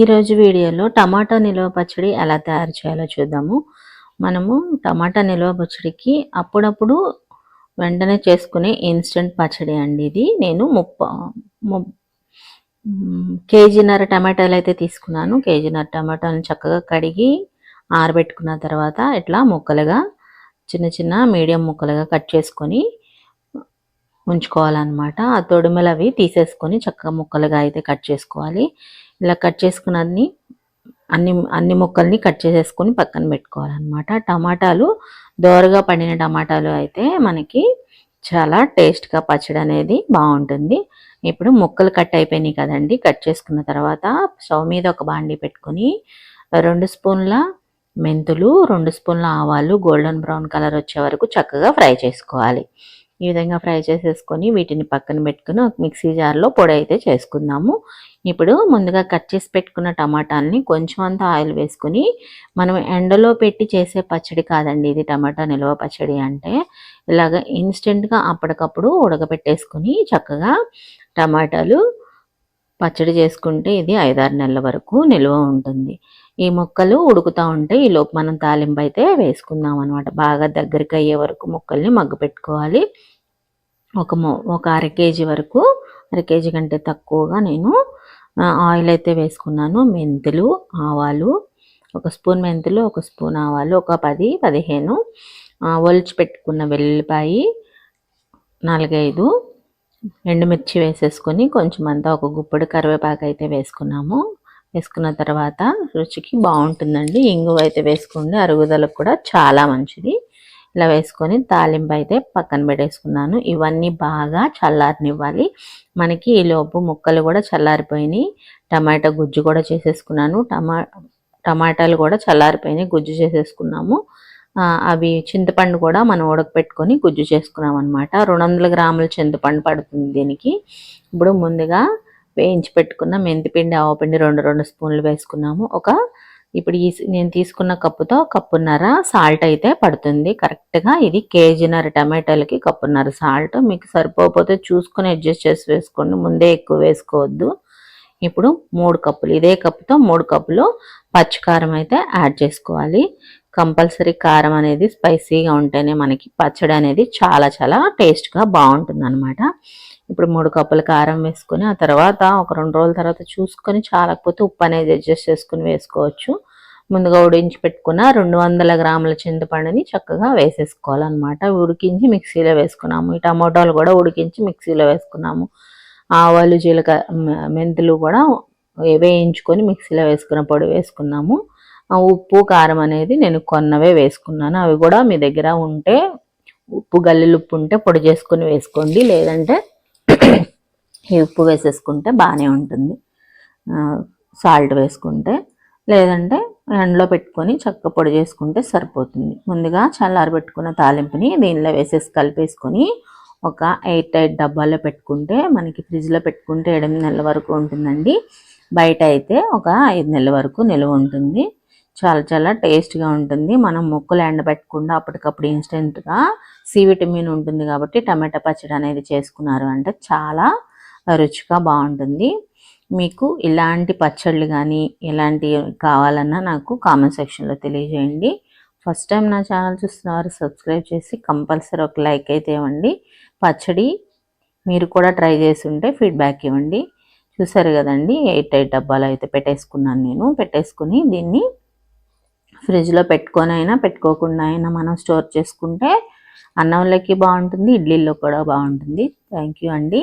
ఈరోజు వీడియోలో టమాటా నిల్వ పచ్చడి ఎలా తయారు చేయాలో చూద్దాము. మనము టమాటా నిల్వ పచ్చడికి అప్పుడప్పుడు వెంటనే చేసుకునే ఇన్స్టెంట్ పచ్చడి అండి ఇది. నేను ముప్ప కేజీన్నర టమాటాలు అయితే తీసుకున్నాను. కేజీన్నర టమాటాలను చక్కగా కడిగి ఆరబెట్టుకున్న తర్వాత ఇట్లా ముక్కలుగా చిన్న చిన్న మీడియం ముక్కలుగా కట్ చేసుకొని ఉంచుకోవాలన్నమాట. ఆ తొడుమలు అవి తీసేసుకొని చక్కగా ముక్కలుగా అయితే కట్ చేసుకోవాలి. ఇలా కట్ చేసుకున్న అన్ని అన్ని ముక్కల్ని కట్ చేసేసుకొని పక్కన పెట్టుకోవాలన్నమాట. టమాటాలు దోరగా పండిన టమాటాలు అయితే మనకి చాలా టేస్ట్గా పచ్చడి అనేది బాగుంటుంది. ఇప్పుడు ముక్కలు కట్ అయిపోయినాయి కదండి కట్ చేసుకున్న తర్వాత స్టవ్ మీద ఒక బాండీ పెట్టుకొని రెండు స్పూన్ల మెంతులు రెండు స్పూన్ల ఆవాలు గోల్డెన్ బ్రౌన్ కలర్ వచ్చే వరకు చక్కగా ఫ్రై చేసుకోవాలి. ఈ విధంగా ఫ్రై చేసేసుకొని వీటిని పక్కన పెట్టుకుని ఒక మిక్సీ జార్లో పొడి అయితే చేసుకుందాము. ఇప్పుడు ముందుగా కట్ చేసి పెట్టుకున్న టమాటాలని కొంచెం అంతా ఆయిల్ వేసుకుని మనం ఎండలో పెట్టి చేసే పచ్చడి కాదండి ఇది టమాటా నిల్వ పచ్చడి అంటే. ఇలాగ ఇన్స్టెంట్గా అప్పటికప్పుడు ఉడకబెట్టేసుకుని చక్కగా టమాటాలు పచ్చడి చేసుకుంటే ఇది ఐదారు నెలల వరకు నిల్వ ఉంటుంది. ఈ మొక్కలు ఉడుకుతూ ఉంటే ఈ లోపు మనం తాలింపు అయితే వేసుకుందాం అనమాట బాగా దగ్గరికి అయ్యే వరకు మొక్కల్ని మగ్గు పెట్టుకోవాలి ఒక ఒక అర కేజీ వరకు అర కేజీ కంటే తక్కువగా నేను ఆయిల్ అయితే వేసుకున్నాను. మెంతులు ఆవాలు ఒక స్పూన్ మెంతులు ఒక స్పూన్ ఆవాలు ఒక పది పదిహేను ఒలిచి పెట్టుకున్న వెల్లిపాయి నాలుగైదు ఎండుమిర్చి వేసేసుకొని కొంచెం అంతా ఒక గుప్పడి కరివేపాకు అయితే వేసుకున్నాము. వేసుకున్న తర్వాత రుచికి బాగుంటుందండి. ఇంగువ అయితే వేసుకోండి. అరుగుదలకు కూడా చాలా మంచిది. ఇలా వేసుకొని తాలింపు అయితే పక్కన పెట్టేసుకున్నాను. ఇవన్నీ బాగా చల్లారనివ్వాలి. మనకి ఈ లోపు ముక్కలు కూడా చల్లారిపోయినాయి. టమాటా గుజ్జు కూడా చేసేసుకున్నాను. టమా టమాటాలు కూడా చల్లారిపోయినాయి. గుజ్జు చేసేసుకున్నాము. అవి చింతపండు కూడా మనం ఉడకపెట్టుకొని గుజ్జు చేసుకున్నాం అనమాట రెండు వందల గ్రాముల చింతపండు పడుతుంది దీనికి. ఇప్పుడు ముందుగా వేయించి పెట్టుకున్న మెంతిపిండి ఆవపిండి రెండు రెండు స్పూన్లు వేసుకున్నాము. ఒక ఇప్పుడు ఈ నేను తీసుకున్న కప్పుతో కప్పున్నర సాల్ట్ అయితే పడుతుంది. కరెక్ట్గా ఇది కేజీన్నర టమాటాలకి కప్పున్నర సాల్ట్. మీకు సరిపోతే చూసుకొని అడ్జస్ట్ చేసి వేసుకోండి. ముందే ఎక్కువ వేసుకోవద్దు. ఇప్పుడు మూడు కప్పులు ఇదే కప్పుతో మూడు కప్పులు పచ్చికారం అయితే యాడ్ చేసుకోవాలి. కంపల్సరీ కారం అనేది స్పైసీగా ఉంటేనే మనకి పచ్చడి అనేది చాలా చాలా టేస్ట్గా బాగుంటుంది అనమాట ఇప్పుడు మూడు కప్పులు కారం వేసుకొని ఆ తర్వాత ఒక రెండు రోజుల తర్వాత చూసుకొని చాలకపోతే ఉప్పు అనేది అడ్జస్ట్ చేసుకుని వేసుకోవచ్చు. ముందుగా ఉడించి పెట్టుకున్న రెండు వందల గ్రాముల చింతపండుని చక్కగా వేసేసుకోవాలన్నమాట. ఉడికించి మిక్సీలో వేసుకున్నాము. ఈ టమోటాలు కూడా ఉడికించి మిక్సీలో వేసుకున్నాము. ఆవాలు జీలకర్ర మెంతులు కూడా వేయించుకొని మిక్సీలో వేసుకున్న పొడి వేసుకున్నాము. ఉప్పు కారం అనేది నేను కొన్నవే వేసుకున్నాను. అవి కూడా మీ దగ్గర ఉంటే ఉప్పు గల్లీలు ఉప్పు ఉంటే పొడి చేసుకొని వేసుకోండి. లేదంటే ఈ ఉప్పు వేసేసుకుంటే బాగానే ఉంటుంది. సాల్ట్ వేసుకుంటే లేదంటే ఎండలో పెట్టుకొని చక్క పొడి చేసుకుంటే సరిపోతుంది. ముందుగా చల్లారబెట్టుకున్న తాలింపుని దీనిలో వేసేసి కలిపేసుకొని ఒక ఎయిట్ ఎయిట్ డబ్బాలో పెట్టుకుంటే మనకి ఫ్రిడ్జ్లో పెట్టుకుంటే ఎనిమిది నెలల వరకు ఉంటుందండి. బయట అయితే ఒక ఐదు నెలల వరకు నిల్వ ఉంటుంది. చాలా చాలా టేస్ట్గా ఉంటుంది. మనం ముక్కలు ఎండబెట్టకుండా అప్పటికప్పుడు ఇన్స్టెంట్గా సి విటమిన్ ఉంటుంది కాబట్టి టమాటా పచ్చడి అనేది చేసుకున్నారు అంటే చాలా రుచిగా బాగుంటుంది. మీకు ఇలాంటి పచ్చళ్ళు కానీ ఇలాంటివి కావాలన్నా నాకు కామెంట్ సెక్షన్లో తెలియజేయండి. ఫస్ట్ టైం నా ఛానల్ చూస్తున్నవారు సబ్స్క్రైబ్ చేసి కంపల్సరీ ఒక లైక్ అయితే ఇవ్వండి. పచ్చడి మీరు కూడా ట్రై చేసి ఉంటే ఫీడ్బ్యాక్ ఇవ్వండి. చూసారు కదండి ఎయిట్ ఎయిట్ డబ్బాలు అయితే పెట్టేసుకున్నాను నేను. పెట్టేసుకుని దీన్ని ఫ్రిడ్జ్లో పెట్టుకొని అయినా పెట్టుకోకుండా అయినా మనం స్టోర్ చేసుకుంటే అన్నంలోకి బాగుంటుంది ఇడ్లీలో కూడా బాగుంటుంది. థ్యాంక్ యూ అండి.